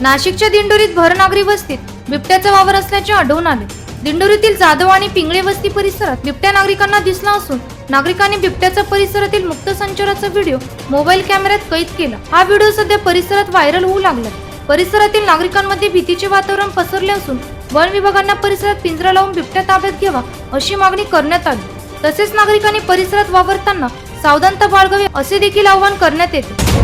नाशिकच्या दिंडोरीत भरनागरी वस्तीत बिबट्याचा वावर असल्याचे आढळून आले. दिंडोरीतील जाधव आणि पिंगळे वस्ती परिसरात बिबट्या नागरिकांना दिसला असून नागरिकांनी बिबट्याचा परिसरातील मुक्त संचाराचा व्हिडिओ मोबाईल कॅमेऱ्यात कैद केला. हा व्हिडिओ सध्या परिसरात व्हायरल होऊ लागला परिसरातील नागरिकांमध्ये भीतीचे वातावरण पसरले असून वन विभागांना परिसरात पिंजरा लावून बिबट्या ताब्यात घ्यावा अशी मागणी करण्यात आली. तसेच नागरिकांनी परिसरात वावरताना सावधानता बाळगावी असे देखील आवाहन करण्यात येते.